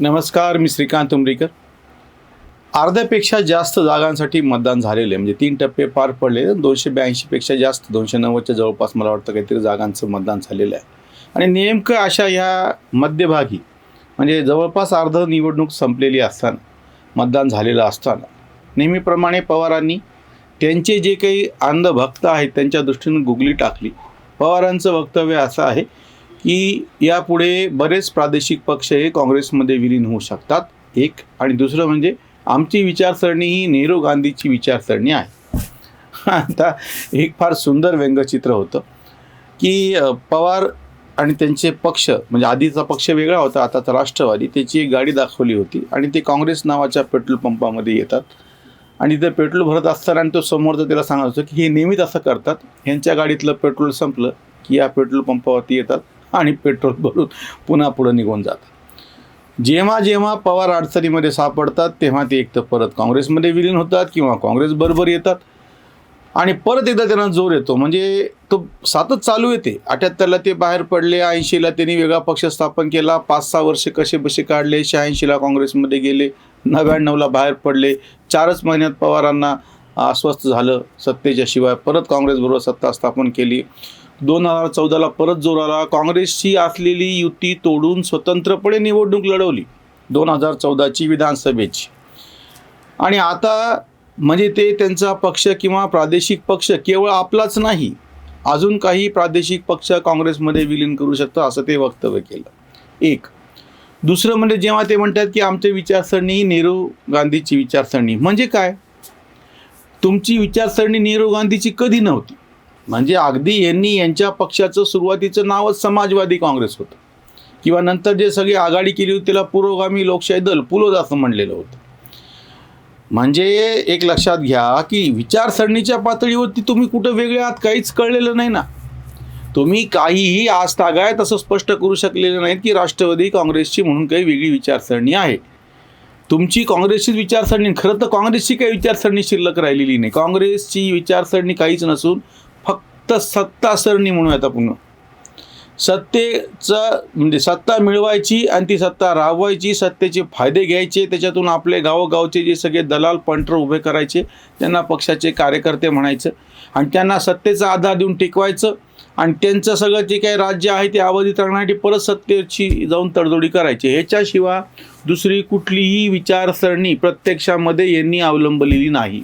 नमस्कार मी श्रीकांत उमरीकर. अर्ध्यापेक्षा जास्त जागांसाठी मतदान झालेलं आहे. म्हणजे तीन टप्पे पार पडले दोनशे ब्याऐंशीपेक्षा जास्त दोनशे नव्वदच्या जवळपास मला वाटतं काहीतरी जागांचं मतदान झालेलं आहे. आणि नेमकं अशा ह्या मध्यभागी म्हणजे जवळपास अर्ध निवडणूक संपलेली असताना मतदान झालेलं असताना नेहमीप्रमाणे पवारांनी त्यांचे जे काही अंधभक्त आहेत त्यांच्या दृष्टीनं गुगली टाकली. पवारांचं वक्तव्य असं आहे की यापुढे बरेच प्रादेशिक पक्ष हे काँग्रेसमध्ये विलीन होऊ शकतात. एक आणि दुसरं म्हणजे आमची विचारसरणी ही नेहरू गांधीची विचारसरणी आहे. आता एक फार सुंदर व्यंगचित्र होतं की पवार आणि त्यांचे पक्ष म्हणजे आधीचा पक्ष वेगळा होता आताचा राष्ट्रवादी त्याची एक गाडी दाखवली होती आणि ते काँग्रेस नावाच्या पेट्रोल पंपामध्ये येतात. आणि ते पेट्रोल भरत असताना आणि तो समोरचं त्याला सांगत होतं की हे नेहमीच असं करतात. ह्यांच्या गाडीतलं पेट्रोल संपलं की या पेट्रोल पंपावरती येतात. आणि पेट्रोल भरून पुन्हा पुढं निघून जातात. जेव्हा जेव्हा पवार अडचणीमध्ये सापडतात तेव्हा ते एक तर परत काँग्रेसमध्ये विलीन होतात किंवा काँग्रेस बरोबर येतात. आणि परत एकदा त्यांना जोर येतो. म्हणजे तो सातच चालू येते. अठ्याहत्तरला ते बाहेर पडले ऐंशीला त्यांनी वेगळा पक्ष स्थापन केला. पाच सहा वर्ष कसे बसे काढले शहाऐंशीला काँग्रेसमध्ये गेले नव्याण्णवला बाहेर पडले. चारच महिन्यात पवारांना अस्वस्थ झालं सत्तेच्या शिवाय. परत काँग्रेसबरोबर सत्ता स्थापन केली. दोन हजार चौदाला परत जोर आला. काँग्रेसची असलेली युती तोडून स्वतंत्रपणे निवडणूक लढवली दोन हजार चौदाची विधानसभेची. आणि आता म्हणजे ते त्यांचा पक्ष किंवा प्रादेशिक पक्ष केवळ आपलाच नाही अजून काही प्रादेशिक पक्ष काँग्रेसमध्ये विलीन करू शकतं असं ते वक्तव्य केलं. एक. दुसरं म्हणजे जेव्हा ते म्हणतात की आमची विचारसरणी ही नेहरू गांधीची विचारसरणी. म्हणजे काय? तुमची विचारसरणी नेहरू गांधीची कधी नव्हती? म्हणजे अगदी यांनी यांच्या पक्षाचं सुरुवातीचं नावच समाजवादी काँग्रेस होतं. किंवा नंतर जे सगळी आघाडी केली होती त्याला पुरोगामी लोकशाही दल पुलोद असं म्हणलेलं होतं. म्हणजे एक लक्षात घ्या की विचारसरणीच्या पातळीवरती तुम्ही कुठं वेगळे आहात काहीच कळलेलं नाही ना. तुम्ही काहीही आज तागाय तसं स्पष्ट करू शकलेलं नाहीत की राष्ट्रवादी काँग्रेसची म्हणून काही वेगळी विचारसरणी आहे. तुमची काँग्रेसचीच विचारसरणी खरं तर काँग्रेसची काही विचारसरणी शिल्लक राहिलेली नाही. काँग्रेसची विचारसरणी काहीच नसून फक्त सत्ता सरणी म्हणून आता पुन्हा सत्तेचं म्हणजे सत्ता मिळवायची आणि ती सत्ता राबवायची सत्तेचे फायदे घ्यायचे त्याच्यातून आपले गावोगावचे जे सगळे दलाल पंटर उभे करायचे त्यांना पक्षाचे कार्यकर्ते म्हणायचं आणि त्यांना सत्तेचा आधार देऊन टिकवायचं आणि त्यांचं सगळं जे काही राज्य आहे ते अवधित राखण्यासाठी परत सत्तेची जाऊन तडजोडी करायची. ह्याच्याशिवाय दुसरी कुठलीही विचारसरणी प्रत्यक्षामध्ये यांनी अवलंबलेली नाही.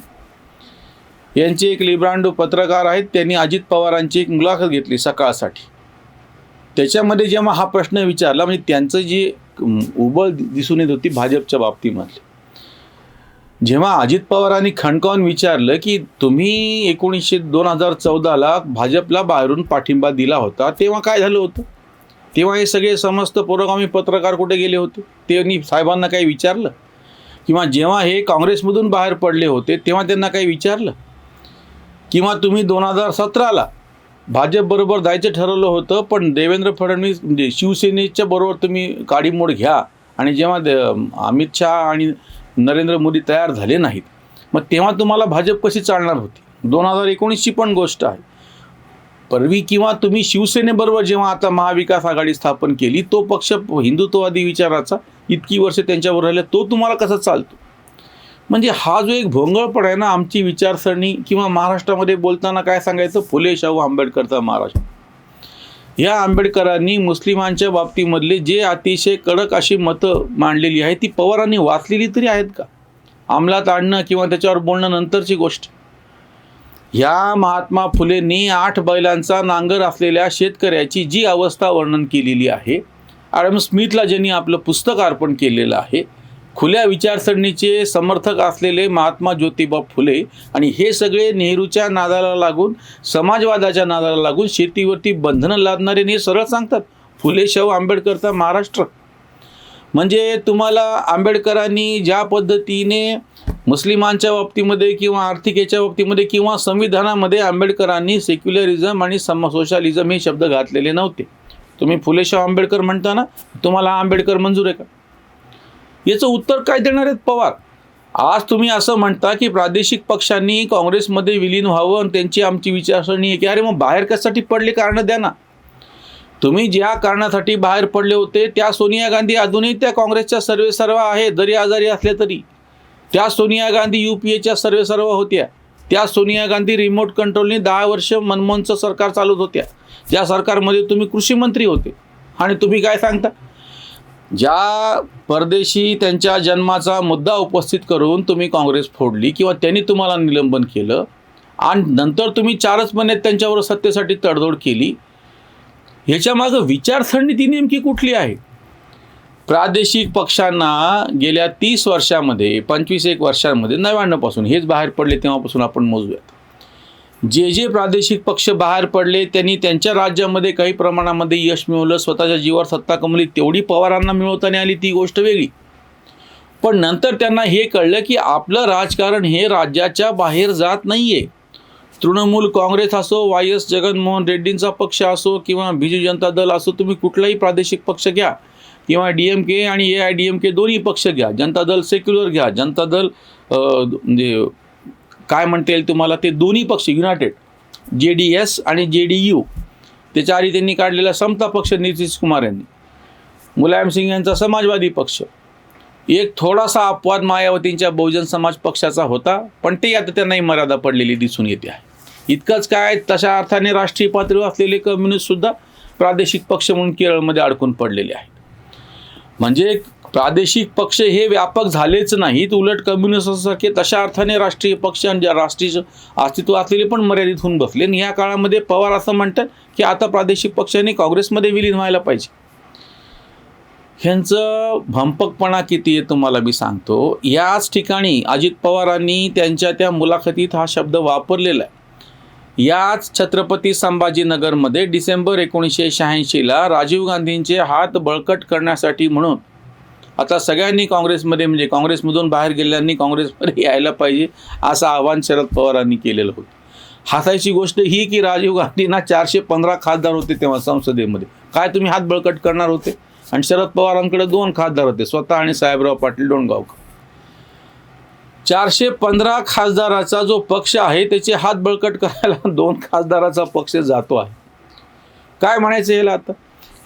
यांचे एक लिब्रांडो पत्रकार आहेत त्यांनी अजित पवारांची एक मुलाखत घेतली सकाळसाठी. त्याच्यामध्ये जेव्हा हा प्रश्न विचारला म्हणजे त्यांचं जी उबळ दिसून येत होती भाजपच्या बाबतीमधली. जेव्हा अजित पवारांनी खणकावून विचारलं की तुम्ही एकोणीसशे दोन हजार चौदाला भाजपला बाहेरून पाठिंबा दिला होता तेव्हा काय झालं होतं? तेव्हा हे सगळे समस्त पुरोगामी पत्रकार कुठे गेले होते? त्यांनी साहेबांना काही विचारलं? किंवा जेव्हा हे काँग्रेसमधून बाहेर पडले होते तेव्हा त्यांना काही विचारलं? किंवा तुम्ही दोन हजार सतराला भाजपबरोबर जायचं ठरवलं होतं पण देवेंद्र फडणवीस म्हणजे शिवसेनेच्या बरोबर तुम्ही काडीमोड घ्या आणि जेव्हा दे- अमित शहा आणि नरेंद्र मोदी तयार झाले नाहीत मग तेव्हा तुम्हाला भाजप कशी चालणार होती? दोन हजार एकोणीसची पण गोष्ट आहे. परवी किंवा तुम्ही शिवसेनेबरोबर जेव्हा आता महाविकास आघाडी स्थापन केली तो पक्ष हिंदुत्ववादी विचाराचा इतकी वर्ष त्यांच्यावर राहिल्या तो तुम्हाला कसा चालतो? म्हणजे हा जो एक भोंगळपण आहे ना आमची विचारसरणी किंवा महाराष्ट्रामध्ये बोलताना काय सांगायचं? फुले शाहू आंबेडकरचा महाराष्ट्र. या आंबेडकरांनी मुस्लिमांच्या बाबतीमधले जे अतिशय कडक अशी मतं मांडलेली आहेत ती पवारांनी वाचलेली तरी आहेत का? अंमलात आणणं किंवा त्याच्यावर बोलणं नंतरची गोष्ट. या महात्मा फुलेंनी आठ बैलांचा नांगर असलेल्या शेतकऱ्याची जी अवस्था वर्णन केलेली आहे ॲडम स्मिथला ज्यांनी आपलं पुस्तक अर्पण केलेलं आहे खुल्या विचारसरणीचे समर्थक असलेले महात्मा ज्योतिबा फुले आणि हे सगळे नेहरूच्या नादाला लागून समाजवादाच्या नादाला लागून शेतीवरती बंधनं लादणारे हे सरळ सांगतात फुले शाहू आंबेडकरचा महाराष्ट्र. म्हणजे तुम्हाला आंबेडकरांनी ज्या पद्धतीने मुस्लिमांच्या बाबतीमध्ये किंवा आर्थिक याच्या बाबतीमध्ये किंवा संविधानामध्ये आंबेडकरांनी सेक्युलरिझम आणि सम सोशालिझम हे शब्द घातलेले नव्हते. तुम्ही फुले शाहू आंबेडकर म्हणता ना तुम्हाला आंबेडकर मंजूर आहे का? याचं उत्तर काय देणार आहेत पवार? आज तुम्ही असं म्हणता की प्रादेशिक पक्षांनी काँग्रेसमध्ये विलीन व्हावं आणि त्यांची आमची विचारसरणी आहे की अरे मग बाहेर कशासाठी पडले? कारणं द्या ना. तुम्ही ज्या कारणासाठी बाहेर पडले होते त्या सोनिया गांधी अजूनही त्या काँग्रेसच्या सर्वे सर्व आहे जरी आजारी असल्या तरी. त्या सोनिया गांधी यू पी एच्या सर्वे सर्व होत्या. त्या सोनिया गांधी रिमोट कंट्रोलने दहा वर्ष मनमोहनचं सरकार चालवत होत्या. त्या सरकारमध्ये तुम्ही कृषी मंत्री होते. आणि तुम्ही काय सांगता? ज्या परदेशी त्यांच्या जन्माचा मुद्दा उपस्थित करून तुम्ही काँग्रेस फोडली किंवा त्यांनी तुम्हाला निलंबन केलं आणि नंतर तुम्ही चारच महिन्यात त्यांच्यावर सत्तेसाठी तडजोड केली ह्याच्यामागं विचारसरणी ती नेमकी कुठली आहे? प्रादेशिक पक्षांना गेल्या तीस वर्षामध्ये पंचवीस एक वर्षांमध्ये नव्याण्णवपासून हेच बाहेर पडले तेव्हापासून आपण मोजूयात. जे जे प्रादेशिक पक्ष बाहेर पडले त्यांनी त्यांच्या राज्यामध्ये काही प्रमाणामध्ये यश मिळवलं स्वतःच्या जीवावर सत्ता कमवली तेवढी पवारांना मिळवताना आली ती गोष्ट वेगळी. पण नंतर त्यांना हे कळलं की आपलं राजकारण हे राज्याच्या बाहेर जात नाही आहे तृणमूल काँग्रेस असो वाय एस जगनमोहन रेड्डींचा पक्ष असो किंवा बिजू जनता दल असो तुम्ही कुठलाही प्रादेशिक पक्ष घ्या किंवा डी एम के आणि A I D M K दोन्ही पक्ष घ्या. जनता दल सेक्युलर घ्या. जनता दल म्हणजे काय म्हणता येईल तुम्हाला ते दोन्ही पक्ष युनायटेड जे डी एस आणि जे डी यू त्याच्या आधी त्यांनी काढलेला समता पक्ष नितीश कुमार यांनी. मुलायम सिंग यांचा समाजवादी पक्ष. एक थोडासा अपवाद मायावतींच्या बहुजन समाज पक्षाचा होता पण ते आता त्यांनाही मर्यादा पडलेली दिसून येते आहे. इतकंच काय तशा अर्थाने राष्ट्रीय पातळीवर असलेले कम्युनिस्टसुद्धा प्रादेशिक पक्ष म्हणून केरळमध्ये अडकून पडलेले आहेत. म्हणजे प्रादेशिक पक्ष हे व्यापक झालेच नाहीत. उलट कम्युनिस्टसारखे तशा अर्थाने राष्ट्रीय पक्ष आणि ज्या राष्ट्रीय अस्तित्व असलेले पण मर्यादित होऊन बसले. आणि या काळामध्ये पवार असं म्हणतात की आता प्रादेशिक पक्षाने काँग्रेसमध्ये विलीन व्हायला पाहिजे. ह्यांचं भंपकपणा किती आहे तुम्हाला मी सांगतो. याच ठिकाणी अजित पवारांनी त्यांच्या त्या मुलाखतीत हा शब्द वापरलेला आहे. याच छत्रपती संभाजीनगरमध्ये डिसेंबर एकोणीसशे शहाऐंशीला राजीव गांधींचे हात बळकट करण्यासाठी म्हणून आता सगळ्यांनी काँग्रेसमध्ये म्हणजे काँग्रेसमधून बाहेर गेल्यांनी काँग्रेसमध्ये यायला पाहिजे असं आवाहन शरद पवारांनी केलेलं होतं. हसायची गोष्ट ही की राजीव गांधींना चारशे पंधरा खासदार होते तेव्हा संसदेमध्ये. काय तुम्ही हात बळकट करणार होते? आणि शरद पवारांकडे दोन खासदार होते स्वतः आणि साहेबराव पाटील डोणगावकर. चारशे पंधरा खासदाराचा जो पक्ष आहे त्याचे हात बळकट करायला दोन खासदाराचा पक्ष जातो आहे. काय म्हणायचं याला आता?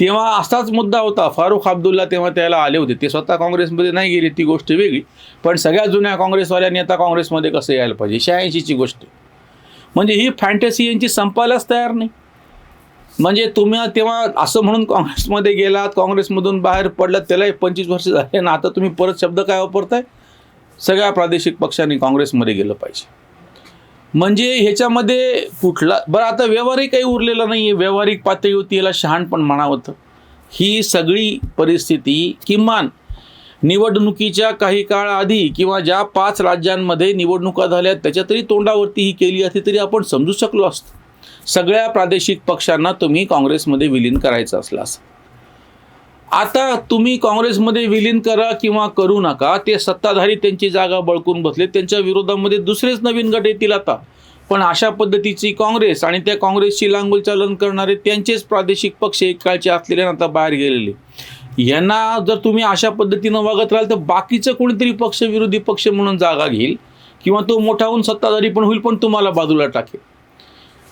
तेव्हा असाच मुद्दा होता. फारुख अब्दुल्ला तेव्हा त्याला आले होते. ते स्वतः काँग्रेसमध्ये नाही गेले ती गोष्ट वेगळी. पण सगळ्या जुन्या काँग्रेसवाल्यांनी आता काँग्रेसमध्ये कसं यायला पाहिजे? शहाऐंशीची गोष्ट. म्हणजे ही फॅन्टसी यांची संपायलाच तयार नाही. म्हणजे तुम्ही तेव्हा असं म्हणून काँग्रेसमध्ये गेलात काँग्रेसमधून बाहेर पडलात त्यालाही पंचवीस वर्ष झाले ना आता तुम्ही परत शब्द काय वापरताय? सगळ्या प्रादेशिक पक्षांनी काँग्रेसमध्ये गेलं पाहिजे. म्हणजे ह्याच्यामध्ये कुठला बरं आता व्यवहारिक काही उरलेलं नाही आहे व्यावहारिक पातळीवरती याला शहाणपण म्हणावं तर ही सगळी परिस्थिती किमान निवडणुकीच्या काही काळ आधी किंवा ज्या पाच राज्यांमध्ये निवडणुका झाल्या त्याच्या तरी तोंडावरती ही केली असती तरी आपण समजू शकलो असतो. सगळ्या प्रादेशिक पक्षांना तुम्ही काँग्रेसमध्ये विलीन करायचं असलं असं आता तुम्ही काँग्रेसमध्ये विलीन करा किंवा करू नका ते सत्ताधारी त्यांची जागा बळकून बसले त्यांच्या विरोधामध्ये दुसरेच नवीन गट येतील आता. पण अशा पद्धतीची काँग्रेस आणि त्या काँग्रेसची लांगुल चालन करणारे त्यांचेच प्रादेशिक पक्ष एक काळचे असलेले आता बाहेर गेलेले. यांना जर तुम्ही अशा पद्धतीनं वागत राहाल तर बाकीचं कोणीतरी पक्ष विरोधी पक्ष म्हणून जागा घेईल किंवा तो मोठा होऊन सत्ताधारी पण होईल पण तुम्हाला बाजूला टाकेल.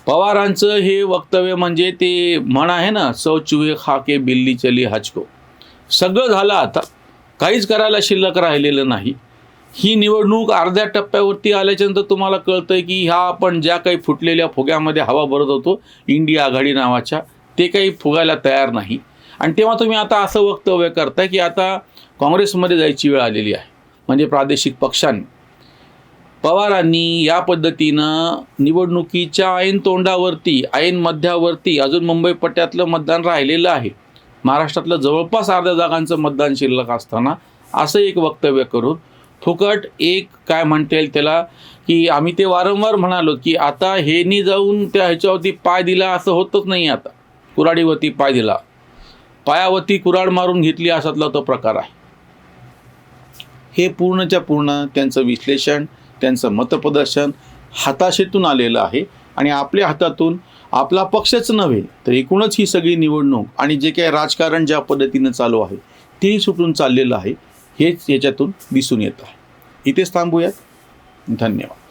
पवारांचं हे वक्तव्य म्हणजे ते म्हण आहे ना सौ चुहे खाके बिल्ली चली हचको. सगळं झालं आता. काहीच करायला शिल्लक राहिलेलं नाही. ही निवडणूक अर्ध्या टप्प्यावरती आल्याच्यानंतर तुम्हाला कळतंय की ह्या आपण ज्या काही फुटलेल्या फुग्यामध्ये हवा भरत होतो इंडिया आघाडी नावाच्या ते काही फुगायला तयार नाही. आणि तेव्हा तुम्ही आता असं वक्तव्य करताय की आता काँग्रेसमध्ये जायची वेळ आलेली आहे. म्हणजे प्रादेशिक पक्षांनी. पवारांनी या पद्धतीनं निवडणुकीच्या ऐन तोंडावरती ऐन मध्यावरती अजून मुंबई पट्ट्यातलं मतदान राहिलेलं आहे. महाराष्ट्रातलं जवळपास अर्ध्या जागांचं मतदान शिल्लक असताना असं एक वक्तव्य करून फुकट एक काय म्हणता येईल त्याला की आम्ही ते वारंवार म्हणालो की आता हेनी जाऊन त्या ह्याच्यावरती पाय दिला असं होतच नाही आता. कुराडीवरती पाय दिला. पायावरती कुराड मारून घेतली असातला तो प्रकार आहे. हे पूर्णच्या पूर्ण त्यांचं विश्लेषण त्यांचं मतप्रदर्शन हताशेतून आलेलं आहे आणि आपल्या हातातून आपला पक्षच नव्हे तर एकूणच ही सगळी निवडणूक आणि जे काही राजकारण ज्या पद्धतीनं चालू आहे तेही सुटून चाललेलं आहे हेच याच्यातून दिसून येत आहे. इथेच थांबूयात. धन्यवाद.